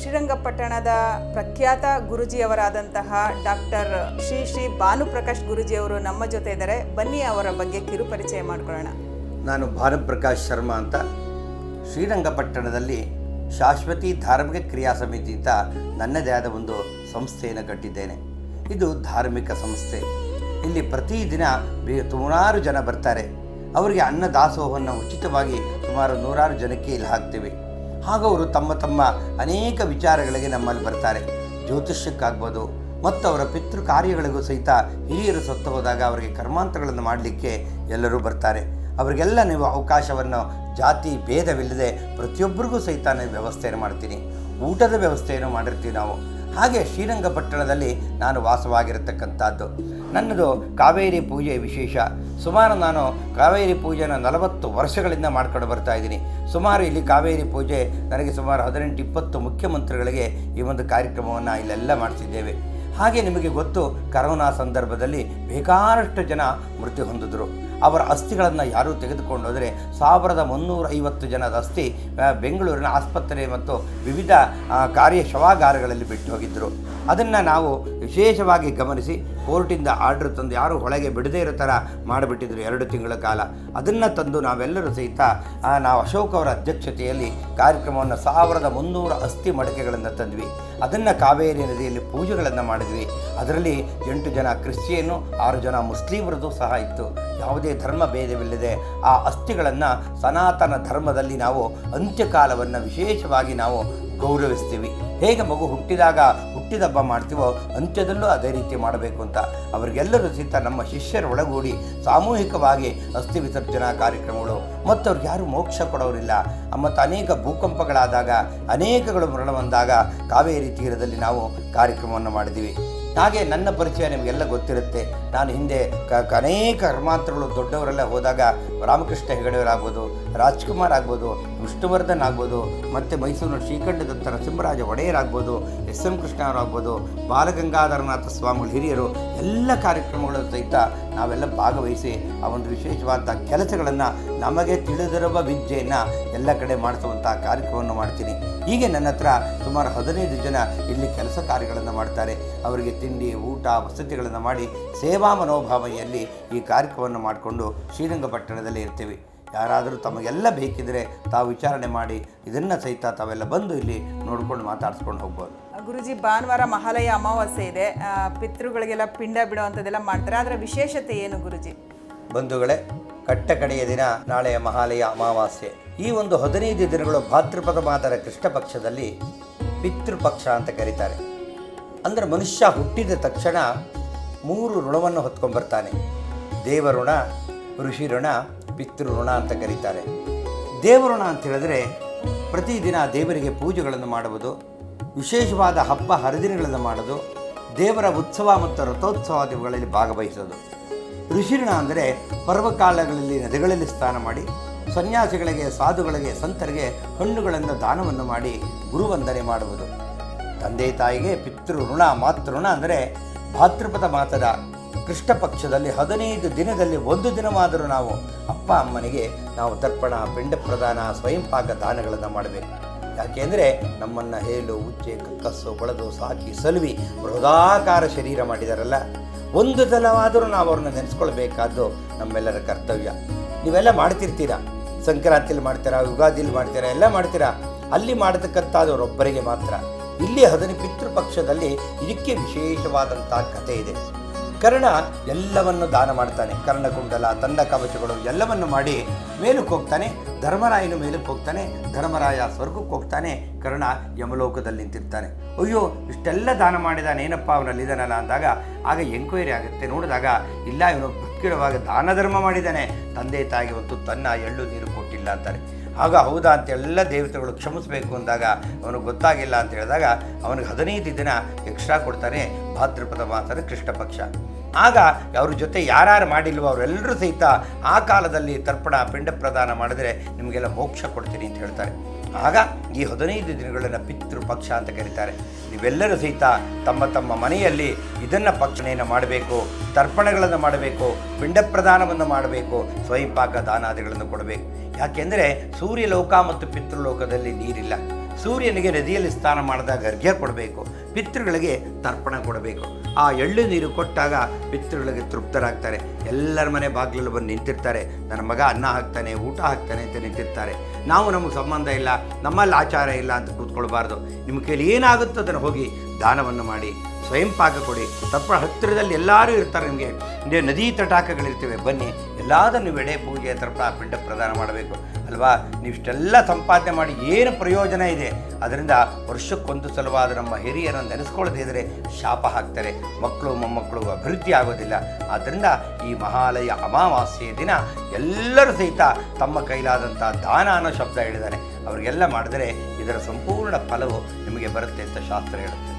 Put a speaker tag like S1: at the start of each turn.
S1: ಶ್ರೀರಂಗಪಟ್ಟಣದ ಪ್ರಖ್ಯಾತ ಗುರುಜಿಯವರಾದಂತಹ ಡಾಕ್ಟರ್ ಶ್ರೀ ಶ್ರೀ ಭಾನುಪ್ರಕಾಶ್ ಗುರುಜಿಯವರು ನಮ್ಮ ಜೊತೆ ಇದ್ದಾರೆ. ಬನ್ನಿ, ಅವರ ಬಗ್ಗೆ ಕಿರು ಪರಿಚಯ ಮಾಡಿಕೊಳ್ಳೋಣ.
S2: ನಾನು ಭಾನುಪ್ರಕಾಶ್ ಶರ್ಮಾ ಅಂತ. ಶ್ರೀರಂಗಪಟ್ಟಣದಲ್ಲಿ ಶಾಶ್ವತಿ ಧಾರ್ಮಿಕ ಕ್ರಿಯಾ ಸಮಿತಿ ಅಂತ ನನ್ನದೇ ಆದ ಒಂದು ಸಂಸ್ಥೆಯನ್ನು ಕಟ್ಟಿದ್ದೇನೆ. ಇದು ಧಾರ್ಮಿಕ ಸಂಸ್ಥೆ. ಇಲ್ಲಿ ಪ್ರತಿದಿನ ನೂರಾರು ಜನ ಬರ್ತಾರೆ. ಅವರಿಗೆ ಅನ್ನ ದಾಸೋಹವನ್ನು ಉಚಿತವಾಗಿ ಸುಮಾರು ನೂರಾರು ಜನಕ್ಕೆ ಇಲ್ಲಿ ಹಾಕ್ತೇವೆ. ಹಾಗೂ ಅವರು ತಮ್ಮ ತಮ್ಮ ಅನೇಕ ವಿಚಾರಗಳಿಗೆ ನಮ್ಮಲ್ಲಿ ಬರ್ತಾರೆ. ಜ್ಯೋತಿಷ್ಯಕ್ಕಾಗ್ಬೋದು ಮತ್ತು ಅವರ ಪಿತೃ ಕಾರ್ಯಗಳಿಗೂ ಸಹಿತ ಹಿರಿಯರು ಸತ್ತು ಹೋದಾಗ ಅವರಿಗೆ ಕರ್ಮಾಂತರಗಳನ್ನು ಮಾಡಲಿಕ್ಕೆ ಎಲ್ಲರೂ ಬರ್ತಾರೆ. ಅವರಿಗೆಲ್ಲ ನೀವು ಅವಕಾಶವನ್ನು, ಜಾತಿ ಭೇದವಿಲ್ಲದೆ ಪ್ರತಿಯೊಬ್ಬರಿಗೂ ಸಹಿತ ನಾನು ವ್ಯವಸ್ಥೆಯನ್ನು ಮಾಡ್ತೀನಿ. ಊಟದ ವ್ಯವಸ್ಥೆಯನ್ನು ಮಾಡಿರ್ತೀವಿ ನಾವು. ಹಾಗೆ ಶ್ರೀರಂಗಪಟ್ಟಣದಲ್ಲಿ ನಾನು ವಾಸವಾಗಿರತಕ್ಕಂಥದ್ದು. ನನ್ನದು ಕಾವೇರಿ ಪೂಜೆ ವಿಶೇಷ. ಸುಮಾರು ನಾನು ಕಾವೇರಿ ಪೂಜೆನ ನಲವತ್ತು ವರ್ಷಗಳಿಂದ ಮಾಡ್ಕೊಂಡು ಬರ್ತಾ ಇದ್ದೀನಿ. ಸುಮಾರು ಇಲ್ಲಿ ಕಾವೇರಿ ಪೂಜೆ ನನಗೆ ಸುಮಾರು ಹದಿನೆಂಟು, ಇಪ್ಪತ್ತು ಮುಖ್ಯಮಂತ್ರಿಗಳಿಗೆ ಈ ಒಂದು ಕಾರ್ಯಕ್ರಮವನ್ನು ಇಲ್ಲೆಲ್ಲ ಮಾಡ್ತಿದ್ದೇವೆ. ಹಾಗೆ ನಿಮಗೆ ಗೊತ್ತು, ಕರೋನಾ ಸಂದರ್ಭದಲ್ಲಿ ಬೇಕಾದಷ್ಟು ಜನ ಮೃತ್ಯು ಹೊಂದಿದ್ರು. ಅವರ ಅಸ್ಥಿಗಳನ್ನು ಯಾರೂ ತೆಗೆದುಕೊಂಡು ಹೋದರೆ ಸಾವಿರದ ಮುನ್ನೂರ ಐವತ್ತು ಜನದ ಅಸ್ಥಿ ಬೆಂಗಳೂರಿನ ಆಸ್ಪತ್ರೆ ಮತ್ತು ವಿವಿಧ ಕಾರ್ಯ ಶವಾಗಾರಗಳಲ್ಲಿ ಬಿಟ್ಟು ಹೋಗಿದ್ದರು. ಅದನ್ನು ನಾವು ವಿಶೇಷವಾಗಿ ಗಮನಿಸಿ, ಕೋರ್ಟಿಂದ ಆರ್ಡರ್ ತಂದು ಯಾರು ಒಳಗೆ ಬಿಡದೇ ಇರೋ ಥರ ಮಾಡಿಬಿಟ್ಟಿದ್ರು ಎರಡು ತಿಂಗಳ ಕಾಲ. ಅದನ್ನು ತಂದು ನಾವೆಲ್ಲರೂ ಸಹಿತ ನಾವು ಅಶೋಕ್ ಅವರ ಅಧ್ಯಕ್ಷತೆಯಲ್ಲಿ ಕಾರ್ಯಕ್ರಮವನ್ನು ಸಾವಿರದ ಮುನ್ನೂರ ಅಸ್ಥಿ ಮಡಕೆಗಳನ್ನು ತಂದ್ವಿ. ಅದನ್ನು ಕಾವೇರಿ ನದಿಯಲ್ಲಿ ಪೂಜೆಗಳನ್ನು ಮಾಡಿದ್ವಿ. ಅದರಲ್ಲಿ ಎಂಟು ಜನ ಕ್ರಿಶ್ಚಿಯನ್ನು ಆರು ಜನ ಮುಸ್ಲಿಮರದು ಸಹ ಇತ್ತು. ಯಾವುದೇ ಧರ್ಮ ಭೇದವಿಲ್ಲದೆ ಆ ಅಸ್ಥಿಗಳನ್ನು ಸನಾತನ ಧರ್ಮದಲ್ಲಿ ನಾವು ಅಂತ್ಯಕಾಲವನ್ನು ವಿಶೇಷವಾಗಿ ನಾವು ಗೌರವಿಸ್ತೀವಿ. ಹೇಗೆ ಮಗು ಹುಟ್ಟಿದಾಗ ಹುಟ್ಟಿದ ಹಬ್ಬ ಮಾಡ್ತೀವೋ ಅಂತ್ಯದಲ್ಲೂ ಅದೇ ರೀತಿ ಮಾಡಬೇಕು ಅಂತ. ಅವರಿಗೆಲ್ಲರೂ ಸಹಿತ ನಮ್ಮ ಶಿಷ್ಯರ ಒಳಗೂಡಿ ಸಾಮೂಹಿಕವಾಗಿ ಅಸ್ಥಿ ವಿಸರ್ಜನಾ ಕಾರ್ಯಕ್ರಮಗಳು. ಮತ್ತು ಅವ್ರಿಗೆ ಯಾರು ಮೋಕ್ಷ ಕೊಡೋರಿಲ್ಲ. ಮತ್ತು ಅನೇಕ ಭೂಕಂಪಗಳಾದಾಗ, ಅನೇಕಗಳು ಮರಣ ಬಂದಾಗ ಕಾವೇರಿ ತೀರದಲ್ಲಿ ನಾವು ಕಾರ್ಯಕ್ರಮವನ್ನು ಮಾಡಿದ್ದೀವಿ. ಹಾಗೆ ನನ್ನ ಪರಿಚಯ ನಿಮಗೆಲ್ಲ ಗೊತ್ತಿರುತ್ತೆ. ನಾನು ಹಿಂದೆ ಕ ಅನೇಕ ಕರ್ಮಾಂತರಗಳು ದೊಡ್ಡವರೆಲ್ಲ ಹೋದಾಗ ರಾಮಕೃಷ್ಣ ಹೆಗಡೆಯವರಾಗ್ಬೋದು, ರಾಜ್ಕುಮಾರ್ ಆಗ್ಬೋದು ವಿಷ್ಣುವರ್ಧನ್ ಆಗ್ಬೋದು ಮತ್ತು ಮೈಸೂರಿನ ಶ್ರೀಕಂಠ ದತ್ತ ನರಸಿಂಹರಾಜ ಒಡೆಯರಾಗ್ಬೋದು, ಎಸ್ ಎಂ ಕೃಷ್ಣ ಅವರಾಗ್ಬೋದು ಬಾಲಗಂಗಾಧರನಾಥ ಸ್ವಾಮಿಗಳು ಹಿರಿಯರು, ಎಲ್ಲ ಕಾರ್ಯಕ್ರಮಗಳು ಸಹಿತ ನಾವೆಲ್ಲ ಭಾಗವಹಿಸಿ ಆ ಒಂದು ವಿಶೇಷವಾದ ಕೆಲಸಗಳನ್ನು ನಮಗೆ ತಿಳಿದಿರುವ ವಿದ್ಯೆಯನ್ನು ಎಲ್ಲ ಕಡೆ ಮಾಡಿಸುವಂಥ ಕಾರ್ಯಕ್ರಮವನ್ನು ಮಾಡ್ತೀನಿ. ಹೀಗೆ ನನ್ನ ಹತ್ರ ಸುಮಾರು ಹದಿನೈದು ಜನ ಇಲ್ಲಿ ಕೆಲಸ ಕಾರ್ಯಗಳನ್ನು ಮಾಡ್ತಾರೆ. ಅವರಿಗೆ ತಿಂಡಿ, ಊಟ, ವಸತಿಗಳನ್ನು ಮಾಡಿ ಸೇವಾ ಮನೋಭಾವನೆಯಲ್ಲಿ ಈ ಕಾರ್ಯಕ್ರಮವನ್ನು ಮಾಡಿಕೊಂಡು ಶ್ರೀರಂಗಪಟ್ಟಣದಲ್ಲಿ ಇರ್ತೀವಿ. ಯಾರಾದರೂ ತಮಗೆಲ್ಲ ಬೇಕಿದ್ದರೆ ತಾವು ವಿಚಾರಣೆ ಮಾಡಿ ಇದನ್ನು ಸಹಿತ ತಾವೆಲ್ಲ ಬಂದು ಇಲ್ಲಿ ನೋಡ್ಕೊಂಡು ಮಾತಾಡಿಸ್ಕೊಂಡು ಹೋಗ್ಬೋದು.
S1: ಗುರುಜಿ ಭಾನುವಾರ ಮಹಾಲಯ ಅಮಾವಾಸ್ಯೆ ಇದೆ. ಪಿತೃಗಳಿಗೆಲ್ಲ ಪಿಂಡ ಬಿಡುವಂಥದ್ದೆಲ್ಲ ಮಾಡ್ತಾರೆ. ಅದರ ವಿಶೇಷತೆ ಏನು ಗುರುಜಿ?
S2: ಬಂಧುಗಳೇ ಕಟ್ಟ ಕಡೆಯ ದಿನ ನಾಳೆಯ ಮಹಾಲಯ ಅಮಾವಾಸ್ಯೆ. ಈ ಒಂದು ಹದಿನೈದು ದಿನಗಳು ಭಾದ್ರಪದ ಮಾತರ ಕೃಷ್ಣ ಪಕ್ಷದಲ್ಲಿ ಪಿತೃಪಕ್ಷ ಅಂತ ಕರೀತಾರೆ. ಅಂದರೆ ಮನುಷ್ಯ ಹುಟ್ಟಿದ ತಕ್ಷಣ ಮೂರು ಋಣವನ್ನು ಹೊತ್ಕೊಂಡ್ಬರ್ತಾನೆ. ದೇವಋಣ ಋಷಿ ಋಣ ಪಿತೃ ಋಣ ಅಂತ ಕರೀತಾರೆ. ದೇವಋಣ ಅಂತ ಹೇಳಿದ್ರೆ ಪ್ರತಿದಿನ ದೇವರಿಗೆ ಪೂಜೆಗಳನ್ನು ಮಾಡುವುದು, ವಿಶೇಷವಾದ ಹಬ್ಬ ಹರಿದಿನಗಳನ್ನು ಮಾಡೋದು ದೇವರ ಉತ್ಸವ ಮತ್ತು ರಥೋತ್ಸವಾದಿಗಳಲ್ಲಿ ಭಾಗವಹಿಸೋದು ಋಷಿಋಣ ಅಂದರೆ ಪರ್ವಕಾಲಗಳಲ್ಲಿ ನದಿಗಳಲ್ಲಿ ಸ್ನಾನ ಮಾಡಿ, ಸನ್ಯಾಸಿಗಳಿಗೆ, ಸಾಧುಗಳಿಗೆ, ಸಂತರಿಗೆ ಹಣ್ಣುಗಳಿಂದ ದಾನವನ್ನು ಮಾಡಿ ಗುರುವಂದನೆ ಮಾಡುವುದು. ತಂದೆ ತಾಯಿಗೆ ಪಿತೃಋಣ ಮಾತೃಋಣ ಮಾತೃ ಋಣ ಅಂದರೆ ಭಾತೃಪದ ಮಾಸದ ಕೃಷ್ಣ ಪಕ್ಷದಲ್ಲಿ ಹದಿನೈದು ದಿನದಲ್ಲಿ ಒಂದು ದಿನವಾದರೂ ನಾವು ಅಪ್ಪ ಅಮ್ಮನಿಗೆ ನಾವು ತರ್ಪಣ ಪಿಂಡ ಪ್ರದಾನ ಸ್ವಯಂಪಾಕ ದಾನಗಳನ್ನು ಮಾಡಬೇಕು. ಯಾಕೆಂದರೆ ನಮ್ಮನ್ನು ಹೇಲು, ಉಚ್ಚೆ ಕಸ್ಸು ಕೊಳೆದು, ಸಾಕಿ, ಸಲುವಿ, ಬೃಹದಾಕಾರ ಶರೀರ ಮಾಡಿದಾರಲ್ಲ, ಒಂದು ದಿನವಾದರೂ ನಾವು ಅವ್ರನ್ನ ನೆನೆಸ್ಕೊಳ್ಬೇಕಾದ್ದು ನಮ್ಮೆಲ್ಲರ ಕರ್ತವ್ಯ. ನೀವೆಲ್ಲ ಮಾಡ್ತಿರ್ತೀರಾ? ಸಂಕ್ರಾಂತಿಲಿ ಮಾಡ್ತೀರಾ, ಯುಗಾದಿಲಿ ಮಾಡ್ತೀರಾ, ಎಲ್ಲ ಮಾಡ್ತೀರಾ? ಅಲ್ಲಿ ಮಾಡತಕ್ಕಂಥದ್ದವರೊಬ್ಬರಿಗೆ ಮಾತ್ರ. ಇಲ್ಲಿ ಹದಿನ ಪಿತೃಪಕ್ಷದಲ್ಲಿ ಇದಕ್ಕೆ ವಿಶೇಷವಾದಂಥ ಕಥೆ ಇದೆ. ಕರ್ಣ ಎಲ್ಲವನ್ನು ದಾನ ಮಾಡ್ತಾನೆ. ಕರ್ಣಕುಂಡಲ ತಂಡ ಕವಚಗಳು ಎಲ್ಲವನ್ನು ಮಾಡಿ ಮೇಲಕ್ಕೆ ಹೋಗ್ತಾನೆ, ಧರ್ಮರಾಯನು ಮೇಲಕ್ಕೆ ಹೋಗ್ತಾನೆ, ಧರ್ಮರಾಯ ಸ್ವರ್ಗಕ್ಕೆ ಹೋಗ್ತಾನೆ, ಕರ್ಣ ಯಮಲೋಕದಲ್ಲಿ ನಿಂತಿರ್ತಾನೆ. ಅಯ್ಯೋ, ಇಷ್ಟೆಲ್ಲ ದಾನ ಮಾಡಿದಾನೆ, ಏನಪ್ಪ ಅವನಲ್ಲಿದ್ದಾನಲ್ಲ ಅಂದಾಗ, ಆಗ ಎಂಕ್ವೈರಿ ಆಗುತ್ತೆ. ನೋಡಿದಾಗ, ಇಲ್ಲ, ಇವನು ಬದುಕಿರುವಾಗ ದಾನ ಧರ್ಮ ಮಾಡಿದ್ದಾನೆ ತಂದೆ ತಾಯಿ ಒಂದು ತನ್ನ ಎಳ್ಳು ನೀರು ಕೊಟ್ಟಿಲ್ಲ ಅಂತಾರೆ. ಆಗ ಹೌದಾ ಅಂತ ಎಲ್ಲ ದೇವತೆಗಳು ಕ್ಷಮಿಸಬೇಕು ಅಂದಾಗ, ಅವನಿಗೆ ಗೊತ್ತಾಗಿಲ್ಲ ಅಂತ ಹೇಳಿದಾಗ, ಅವನಿಗೆ ಹದಿನೈದು ದಿನ ಎಕ್ಸ್ಟ್ರಾ ಕೊಡ್ತಾನೆ. ಭಾದ್ರಪದ ಮಾಸದ ಕೃಷ್ಣ ಪಕ್ಷ. ಆಗ ಅವ್ರ ಜೊತೆ ಯಾರ್ಯಾರು ಮಾಡಿಲ್ವೋ ಅವರೆಲ್ಲರೂ ಸಹಿತ ಆ ಕಾಲದಲ್ಲಿ ತರ್ಪಣ, ಪಿಂಡ ಪ್ರದಾನ ಮಾಡಿದ್ರೆ ನಿಮಗೆಲ್ಲ ಮೋಕ್ಷ ಕೊಡ್ತೀನಿ ಅಂತ ಹೇಳ್ತಾರೆ. ಆಗ ಈ ಹದಿನೈದು ದಿನಗಳನ್ನು ಪಿತೃ ಪಕ್ಷ ಅಂತ ಕರೀತಾರೆ. ನೀವೆಲ್ಲರೂ ಸಹಿತ ತಮ್ಮ ತಮ್ಮ ಮನೆಯಲ್ಲಿ ಇದನ್ನು ಪಕ್ಷಣೆಯನ್ನು ಮಾಡಬೇಕು, ತರ್ಪಣಗಳನ್ನು ಮಾಡಬೇಕು, ಪಿಂಡ ಪ್ರದಾನವನ್ನು ಮಾಡಬೇಕು, ಸ್ವಯಂಪಾಕ ದಾನಾದಿಗಳನ್ನು ಕೊಡಬೇಕು. ಯಾಕೆಂದರೆ ಸೂರ್ಯಲೋಕ ಮತ್ತು ಪಿತೃಲೋಕದಲ್ಲಿ ನೀರಿಲ್ಲ. ಸೂರ್ಯನಿಗೆ ನದಿಯಲ್ಲಿ ಸ್ನಾನ ಮಾಡಿದಾಗ ಅರ್ಘ್ಯ ಕೊಡಬೇಕು, ಪಿತೃಗಳಿಗೆ ತರ್ಪಣ ಕೊಡಬೇಕು. ಆ ಎಳ್ಳು ನೀರು ಕೊಟ್ಟಾಗ ಪಿತೃಗಳಿಗೆ ತೃಪ್ತರಾಗ್ತಾರೆ. ಎಲ್ಲರ ಮನೆ ಬಾಗಿಲಲ್ಲಿ ಬಂದು ನಿಂತಿರ್ತಾರೆ. ನನ್ನ ಮಗ ಅನ್ನ ಹಾಕ್ತಾನೆ, ಊಟ ಹಾಕ್ತಾನೆ ಅಂತ ನಿಂತಿರ್ತಾರೆ. ನಾವು ನಮಗೆ ಸಂಬಂಧ ಇಲ್ಲ, ನಮ್ಮಲ್ಲಿ ಆಚಾರ ಇಲ್ಲ ಅಂತ ಕೂತ್ಕೊಳ್ಬಾರ್ದು. ನಿಮ್ಮ ಕೈಲಿ ಏನಾಗುತ್ತೋ ಅದನ್ನು ಹೋಗಿ ದಾನವನ್ನು ಮಾಡಿ, ಸ್ವಯಂ ಪಾಕ ಕೊಡಿ. ತಪ್ಪ ಹತ್ತಿರದಲ್ಲಿ ಎಲ್ಲರೂ ಇರ್ತಾರೆ ನಿಮಗೆ. ನದಿ ತಟಾಕಗಳಿರ್ತವೆ, ಬನ್ನಿ. ಎಲ್ಲದನ್ನು ಎಡೆ ಪೂಜೆ, ತರ್ಪಣ, ಪಿಂಡ ಪ್ರದಾನ ಮಾಡಬೇಕು. ಅಲ್ವಾ? ನೀವಿಷ್ಟೆಲ್ಲ ಸಂಪಾದನೆ ಮಾಡಿ ಏನು ಪ್ರಯೋಜನ ಇದೆ? ಅದರಿಂದ ವರ್ಷಕ್ಕೊಂದು ಸಲವಾದ ನಮ್ಮ ಹಿರಿಯರನ್ನು ನೆನೆಸ್ಕೊಳ್ಳದೇ ಇದ್ದರೆ ಶಾಪ ಹಾಕ್ತಾರೆ ಮಕ್ಕಳು ಮೊಮ್ಮಕ್ಕಳು ಅಭಿವೃದ್ಧಿ ಆಗೋದಿಲ್ಲ. ಆದ್ದರಿಂದ ಈ ಮಹಾಲಯ ಅಮಾವಾಸ್ಯೆಯ ದಿನ ಎಲ್ಲರೂ ಸಹಿತ ತಮ್ಮ ಕೈಲಾದಂಥ ದಾನ ಅನ್ನೋ ಶಬ್ದ ಹೇಳಿದ್ದಾರೆ ಅವರಿಗೆಲ್ಲ ಮಾಡಿದರೆ ಇದರ ಸಂಪೂರ್ಣ ಫಲವು ನಿಮಗೆ ಬರುತ್ತೆ ಅಂತ ಶಾಸ್ತ್ರ ಹೇಳುತ್ತೆ.